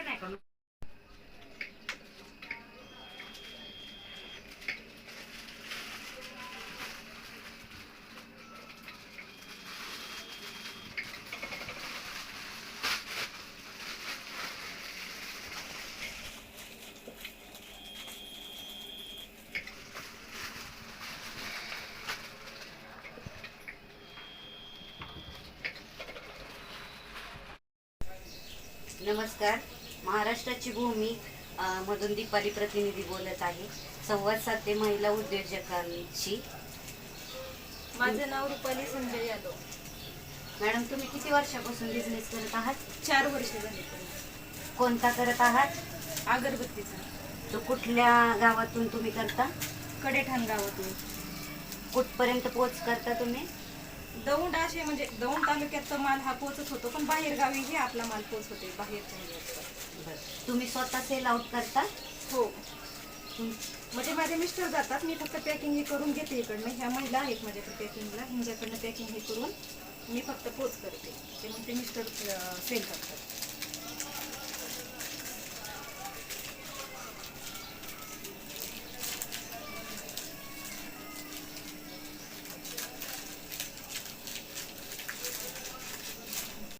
Mixer नाही करून नमस्कार. महाराष्ट्राची भूमी मधून दीपाली प्रतिनिधी बोलत आहे. संवाद साधते महिला उद्योजकांशी. माझं नाव रुपाली संजय यादव. मॅडम तुम्ही किती वर्षापासून बिझनेस करत आहात? चार वर्ष झाली. कोणता करत आहात? अगरबत्तीचा. तो कुठल्या गावातून तुम्ही करता? कडेठाण गावातून. कुठपर्यंत पोच करता तुम्ही? दौंड असे म्हणजे दौंड तालुक्यात माल हा पोचत होतो पण बाहेर गावीही आपला माल पोचवते बाहेर तुम्ही स्वतः सेल आउट करता? हो. म्हणजे माझे मिस्टर जातात मी फक्त पॅकिंग हे करून घेते इकडनं. ह्या महिला आहेत माझ्याकडे पॅकिंगला ह्यांच्याकडनं पॅकिंग हे करून मी फक्त पोच करते. ते मग ते मिस्टर सेल करतात.